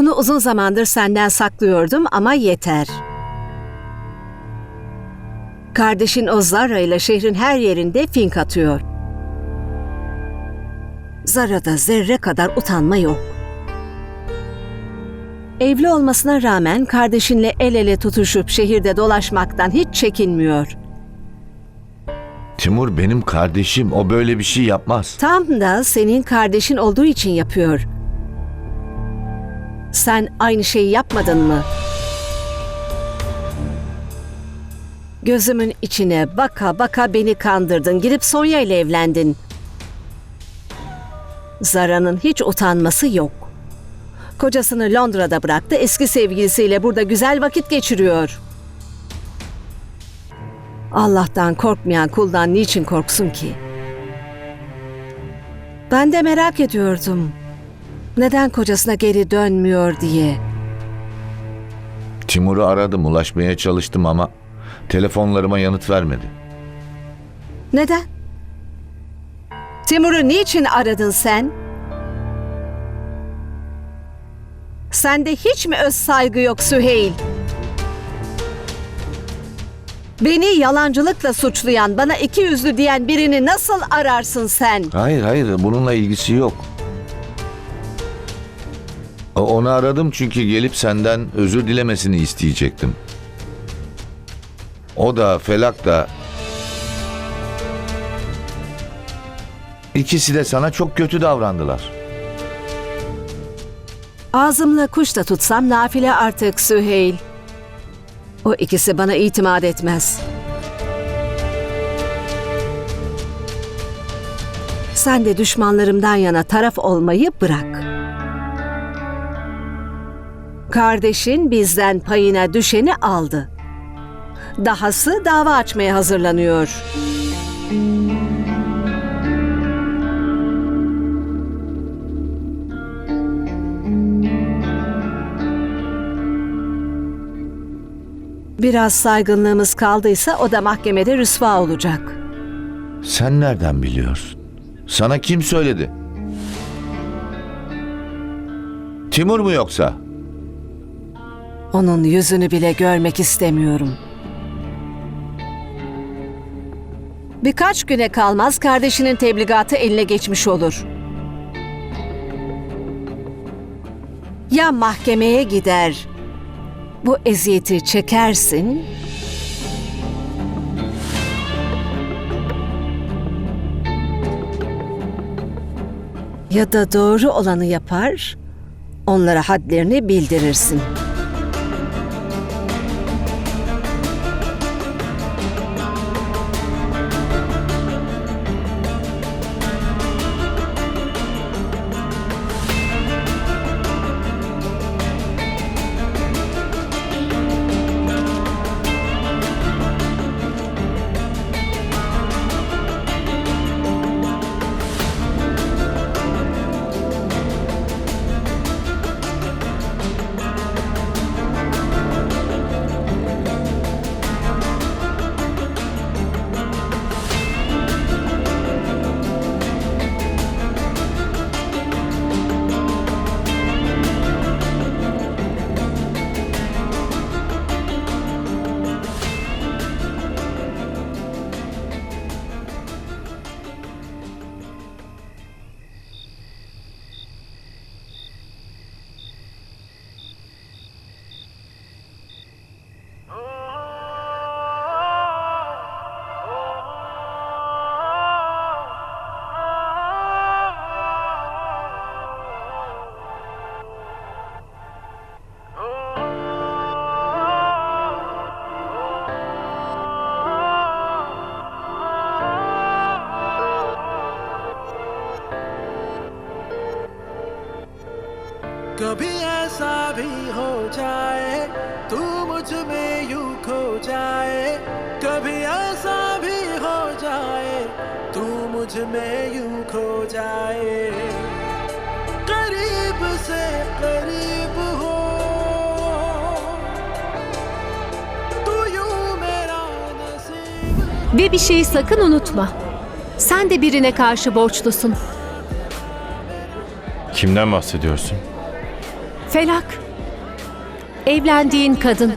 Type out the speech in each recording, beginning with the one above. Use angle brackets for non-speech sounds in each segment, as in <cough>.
Bunu uzun zamandır senden saklıyordum ama yeter. Kardeşin o Zara ile şehrin her yerinde fink atıyor. Zara'da zerre kadar utanma yok. Evli olmasına rağmen kardeşinle el ele tutuşup şehirde dolaşmaktan hiç çekinmiyor. Timur benim kardeşim. O böyle bir şey yapmaz. Tam da senin kardeşin olduğu için yapıyor. Sen aynı şeyi yapmadın mı? Gözümün içine baka baka beni kandırdın. Gidip Sonya ile evlendin. Zara'nın hiç utanması yok. Kocasını Londra'da bıraktı, eski sevgilisiyle burada güzel vakit geçiriyor. Allah'tan korkmayan kuldan niçin korksun ki? Ben de merak ediyordum. Neden kocasına geri dönmüyor diye. Timur'u aradım, ulaşmaya çalıştım ama telefonlarıma yanıt vermedi. Neden? Timur'u niçin aradın sen? Sende hiç mi öz saygı yok Süheyl? Beni yalancılıkla suçlayan, bana iki yüzlü diyen birini nasıl ararsın sen? Hayır hayır bununla ilgisi yok. Onu aradım çünkü gelip senden özür dilemesini isteyecektim. O da Felak da İkisi de sana çok kötü davrandılar. Ağzımla kuş da tutsam nafile artık Süheyl. O ikisi bana itimat etmez. Sen de düşmanlarımdan yana taraf olmayı bırak. Kardeşin bizden payına düşeni aldı. Dahası dava açmaya hazırlanıyor. Biraz saygınlığımız kaldıysa o da mahkemede rüsva olacak. Sen nereden biliyorsun? Sana kim söyledi? Timur mu yoksa? Onun yüzünü bile görmek istemiyorum. Birkaç güne kalmaz kardeşinin tebligatı eline geçmiş olur. Ya mahkemeye gider, bu eziyeti çekersin ya da doğru olanı yapar, onlara hadlerini bildirirsin. Ve bir şeyi sakın unutma. Sen de birine karşı borçlusun. Kimden bahsediyorsun? Felak. Evlendiğin kadın.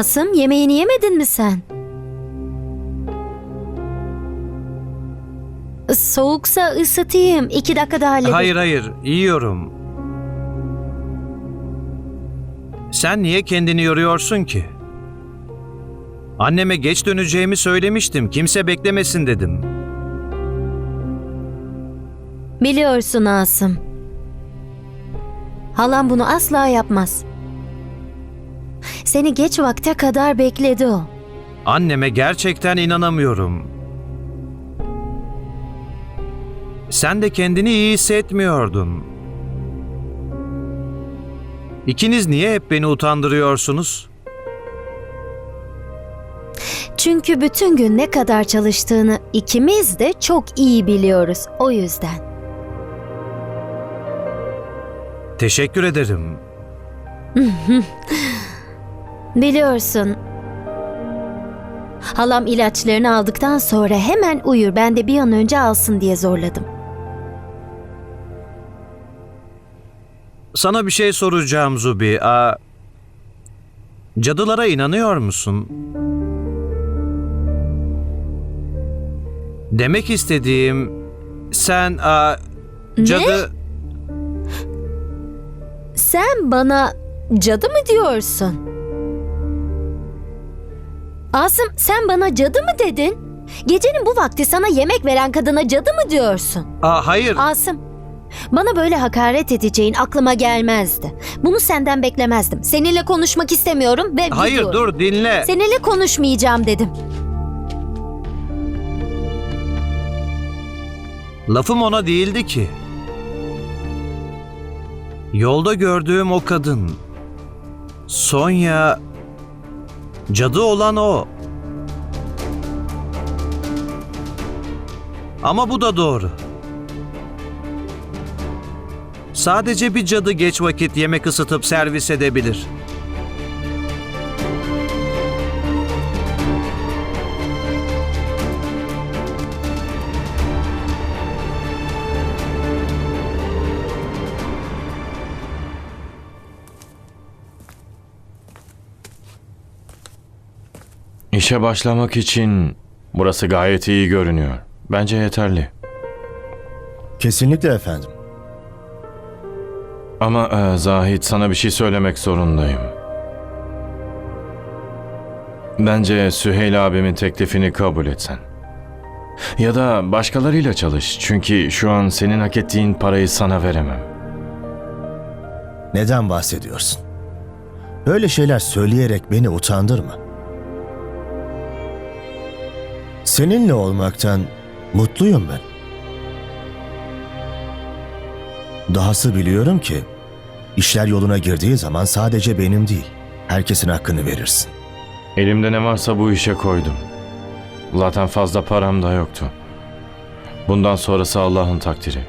Asım yemeğini yemedin mi sen? Soğuksa ısıtayım. İki dakikada hallederim. Hayır hayır, yiyorum. Sen niye kendini yoruyorsun ki? Anneme geç döneceğimi söylemiştim. Kimse beklemesin dedim. Biliyorsun Asım. Halam bunu asla yapmaz. Seni geç vakte kadar bekledi o. Anneme gerçekten inanamıyorum. Sen de kendini iyi hissetmiyordun. İkiniz niye hep beni utandırıyorsunuz? Çünkü bütün gün ne kadar çalıştığını ikimiz de çok iyi biliyoruz. O yüzden. Teşekkür ederim. <laughs> Biliyorsun. Halam ilaçlarını aldıktan sonra hemen uyur. Ben de bir an önce alsın diye zorladım. Sana bir şey soracağım Zubi. Aa, cadılara inanıyor musun? Demek istediğim sen aa, cadı Sen bana cadı mı diyorsun? Asım sen bana cadı mı dedin? Gecenin bu vakti sana yemek veren kadına cadı mı diyorsun? Aa, hayır. Asım, bana böyle hakaret edeceğin aklıma gelmezdi. Bunu senden beklemezdim. Seninle konuşmak istemiyorum ve Hayır gidiyorum. dur dinle. Seninle konuşmayacağım dedim. Lafım ona değildi ki. Yolda gördüğüm o kadın. Sonya cadı olan o. Ama bu da doğru. Sadece bir cadı geç vakit yemek ısıtıp servis edebilir. İşe başlamak için burası gayet iyi görünüyor. Bence yeterli. Kesinlikle efendim. Ama e, Zahit sana bir şey söylemek zorundayım. Bence Süheyl abimin teklifini kabul etsen. Ya da başkalarıyla çalış. Çünkü şu an senin hak ettiğin parayı sana veremem. Neden bahsediyorsun? Böyle şeyler söyleyerek beni utandırma. Seninle olmaktan mutluyum ben. Dahası biliyorum ki işler yoluna girdiği zaman sadece benim değil, herkesin hakkını verirsin. Elimde ne varsa bu işe koydum. Zaten fazla param da yoktu. Bundan sonrası Allah'ın takdiri.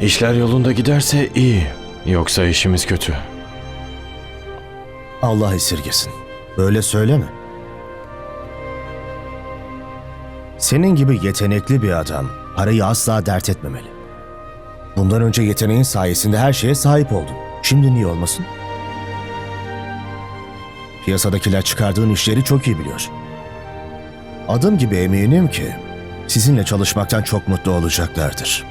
İşler yolunda giderse iyi. Yoksa işimiz kötü. Allah esirgesin. Böyle söyleme. Senin gibi yetenekli bir adam parayı asla dert etmemeli. Bundan önce yeteneğin sayesinde her şeye sahip oldun. Şimdi niye olmasın? Piyasadakiler çıkardığın işleri çok iyi biliyor. Adım gibi eminim ki sizinle çalışmaktan çok mutlu olacaklardır.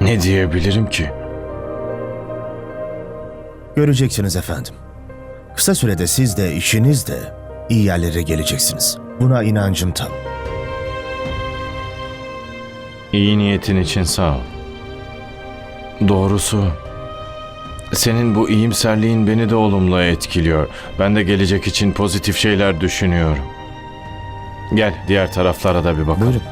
Ne diyebilirim ki? Göreceksiniz efendim. Kısa sürede siz de işiniz de iyi yerlere geleceksiniz. Buna inancım tam. İyi niyetin için sağ ol. Doğrusu senin bu iyimserliğin beni de olumlu etkiliyor. Ben de gelecek için pozitif şeyler düşünüyorum. Gel diğer taraflara da bir bakalım. Buyurun.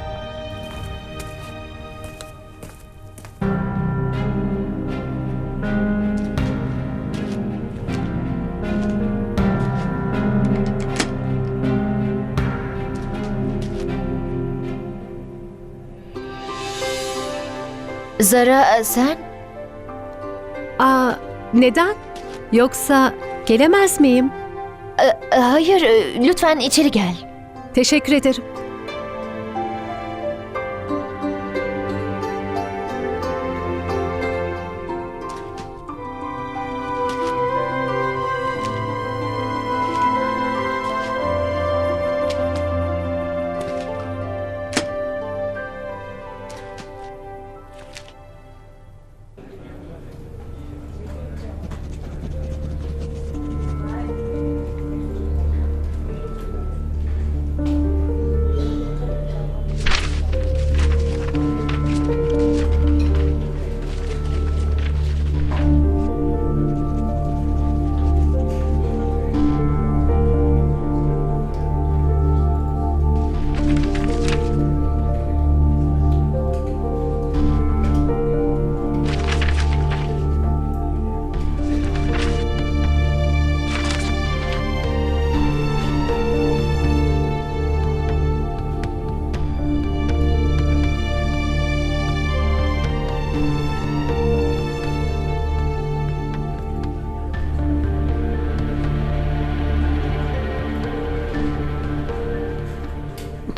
Zara e, sen? Aa, neden? Yoksa gelemez miyim? E, Hayır, e, lütfen içeri gel. Teşekkür ederim.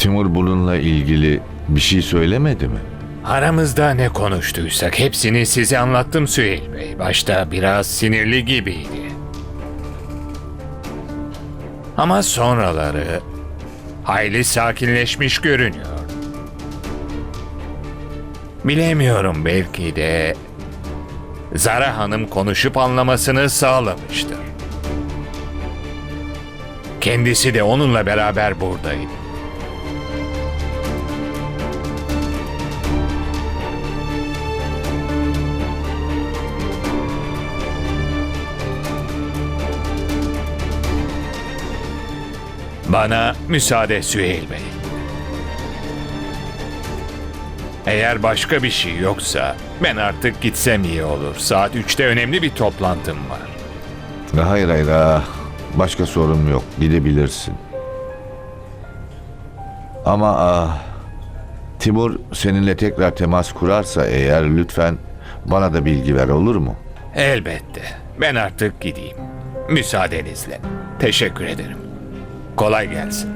Timur bununla ilgili bir şey söylemedi mi? Aramızda ne konuştuysak hepsini size anlattım Süheyl Bey. Başta biraz sinirli gibiydi. Ama sonraları hayli sakinleşmiş görünüyor. Bilemiyorum belki de Zara Hanım konuşup anlamasını sağlamıştır. Kendisi de onunla beraber buradaydı. Bana müsaade Süheyl Bey. Eğer başka bir şey yoksa ben artık gitsem iyi olur. Saat 3'te önemli bir toplantım var. Hayır hayır ah, başka sorun yok gidebilirsin. Ama ah, Timur seninle tekrar temas kurarsa eğer lütfen bana da bilgi ver olur mu? Elbette. Ben artık gideyim. Müsaadenizle. Teşekkür ederim. Kolay gelsin.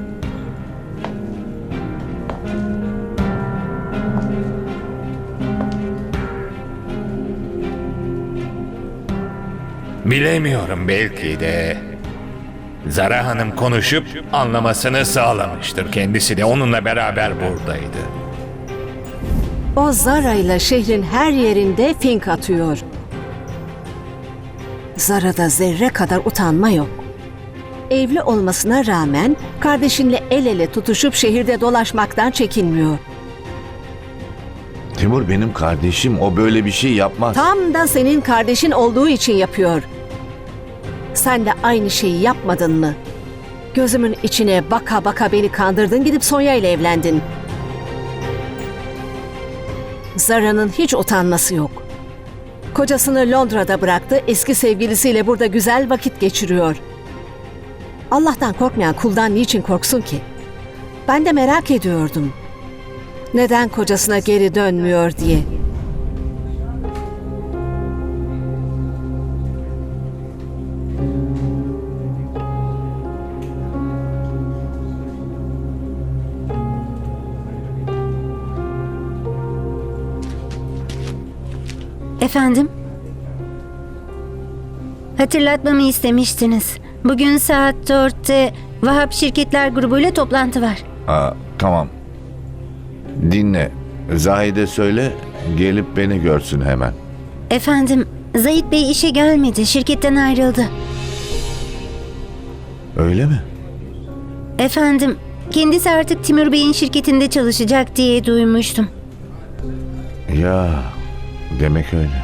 Bilemiyorum belki de Zara Hanım konuşup anlamasını sağlamıştır. Kendisi de onunla beraber buradaydı. O Zara ile şehrin her yerinde fink atıyor. Zara'da zerre kadar utanma yok. Evli olmasına rağmen kardeşinle el ele tutuşup şehirde dolaşmaktan çekinmiyor. Timur benim kardeşim o böyle bir şey yapmaz. Tam da senin kardeşin olduğu için yapıyor. Sen de aynı şeyi yapmadın mı? Gözümün içine baka baka beni kandırdın gidip Sonya ile evlendin. Zara'nın hiç utanması yok. Kocasını Londra'da bıraktı, eski sevgilisiyle burada güzel vakit geçiriyor. Allah'tan korkmayan kuldan niçin korksun ki? Ben de merak ediyordum. Neden kocasına geri dönmüyor diye. Efendim? Hatırlatmamı istemiştiniz. Bugün saat 4'te Vahap Şirketler Grubu ile toplantı var. Aa, tamam. Dinle. Zahide söyle gelip beni görsün hemen. Efendim, Zahit Bey işe gelmedi. Şirketten ayrıldı. Öyle mi? Efendim, kendisi artık Timur Bey'in şirketinde çalışacak diye duymuştum. Ya demek öyle.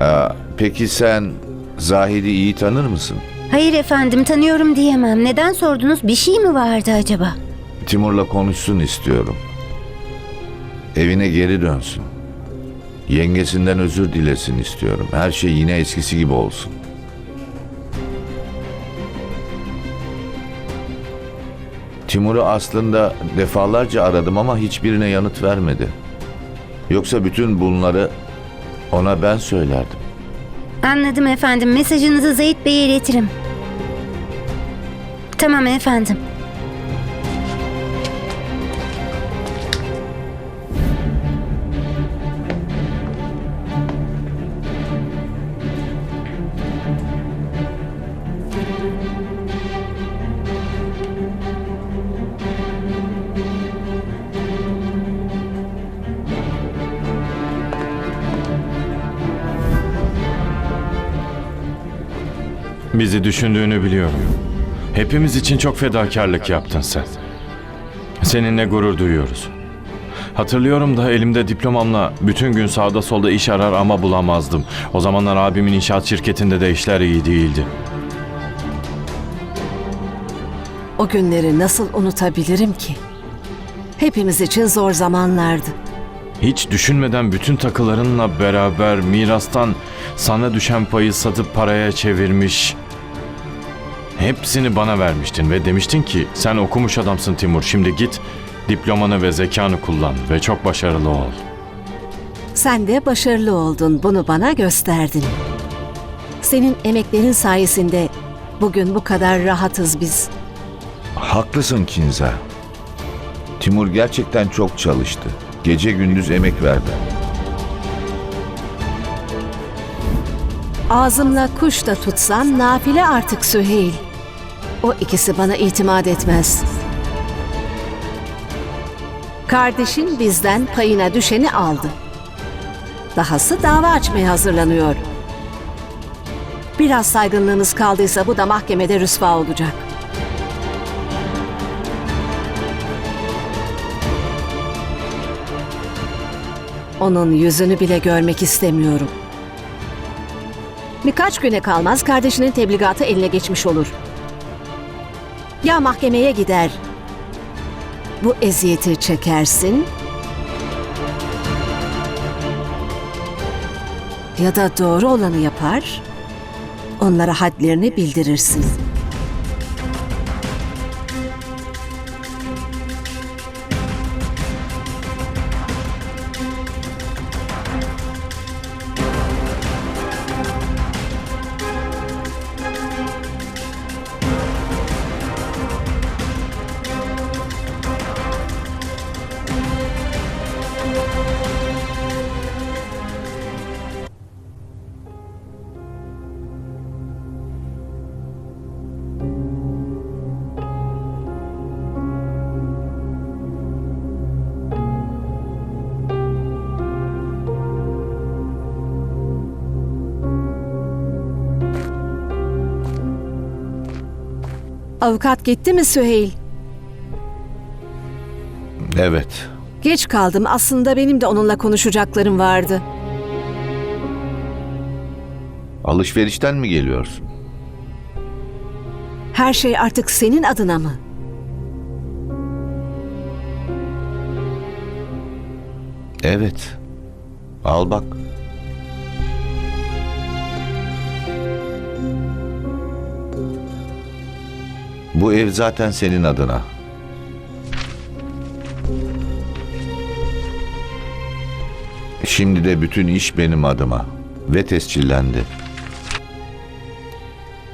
Aa, peki sen Zahid'i iyi tanır mısın? Hayır efendim, tanıyorum diyemem. Neden sordunuz? Bir şey mi vardı acaba? Timur'la konuşsun istiyorum. Evine geri dönsün. Yengesinden özür dilesin istiyorum. Her şey yine eskisi gibi olsun. Timur'u aslında defalarca aradım ama hiçbirine yanıt vermedi. Yoksa bütün bunları ona ben söylerdim. Anladım efendim. Mesajınızı Zahit Bey'e iletirim. Tamam efendim. Bizi düşündüğünü biliyorum. Hepimiz için çok fedakarlık yaptın sen. Seninle gurur duyuyoruz. Hatırlıyorum da elimde diplomamla bütün gün sağda solda iş arar ama bulamazdım. O zamanlar abimin inşaat şirketinde de işler iyi değildi. O günleri nasıl unutabilirim ki? Hepimiz için zor zamanlardı. Hiç düşünmeden bütün takılarınla beraber mirastan sana düşen payı satıp paraya çevirmiş. Hepsini bana vermiştin ve demiştin ki sen okumuş adamsın Timur. Şimdi git diplomanı ve zekanı kullan ve çok başarılı ol. Sen de başarılı oldun. Bunu bana gösterdin. Senin emeklerin sayesinde bugün bu kadar rahatız biz. Haklısın Kinza. Timur gerçekten çok çalıştı. Gece gündüz emek verdi. Ağzımla kuş da tutsam nafile artık Süheyl. O ikisi bana itimat etmez. Kardeşin bizden payına düşeni aldı. Dahası dava açmaya hazırlanıyor. Biraz saygınlığınız kaldıysa bu da mahkemede rüsva olacak. Onun yüzünü bile görmek istemiyorum. Birkaç güne kalmaz kardeşinin tebligatı eline geçmiş olur. Ya mahkemeye gider. Bu eziyeti çekersin. Ya da doğru olanı yapar. Onlara hadlerini bildirirsin. Avukat gitti mi Süheyl? Evet. Geç kaldım. Aslında benim de onunla konuşacaklarım vardı. Alışverişten mi geliyorsun? Her şey artık senin adına mı? Evet. Al bak. Bu ev zaten senin adına. Şimdi de bütün iş benim adıma ve tescillendi.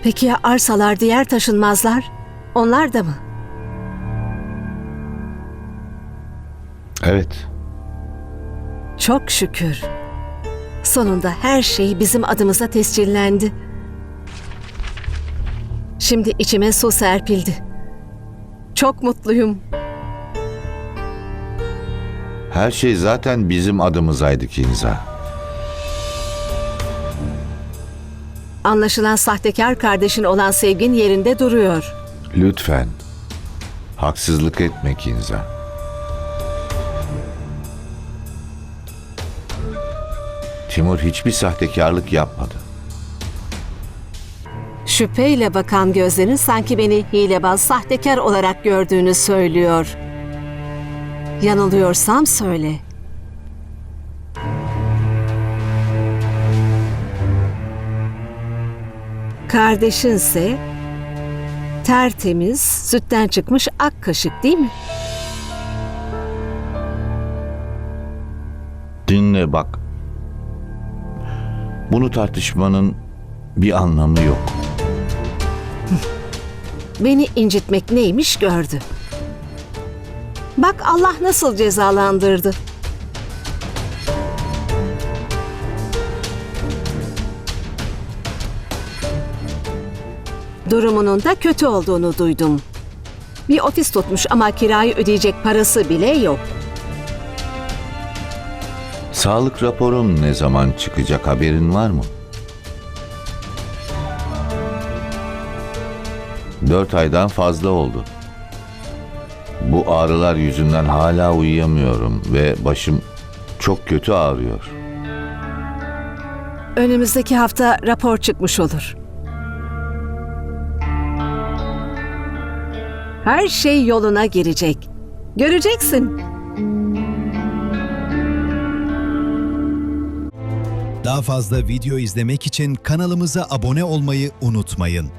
Peki ya arsalar, diğer taşınmazlar? Onlar da mı? Evet. Çok şükür. Sonunda her şey bizim adımıza tescillendi. Şimdi içime su serpildi. Çok mutluyum. Her şey zaten bizim adımızaydı Kinza. Anlaşılan sahtekar kardeşin olan sevgin yerinde duruyor. Lütfen. Haksızlık etme Kinza. Timur hiçbir sahtekarlık yapmadı. Şüpheyle bakan gözlerin sanki beni hilebaz, sahtekar olarak gördüğünü söylüyor. Yanılıyorsam söyle. Kardeşinse tertemiz, sütten çıkmış ak kaşık değil mi? Dinle bak. Bunu tartışmanın bir anlamı yok. Beni incitmek neymiş gördü. Bak Allah nasıl cezalandırdı. Durumunun da kötü olduğunu duydum. Bir ofis tutmuş ama kirayı ödeyecek parası bile yok. Sağlık raporun ne zaman çıkacak haberin var mı? Dört aydan fazla oldu. Bu ağrılar yüzünden hala uyuyamıyorum ve başım çok kötü ağrıyor. Önümüzdeki hafta rapor çıkmış olur. Her şey yoluna girecek. Göreceksin. Daha fazla video izlemek için kanalımıza abone olmayı unutmayın.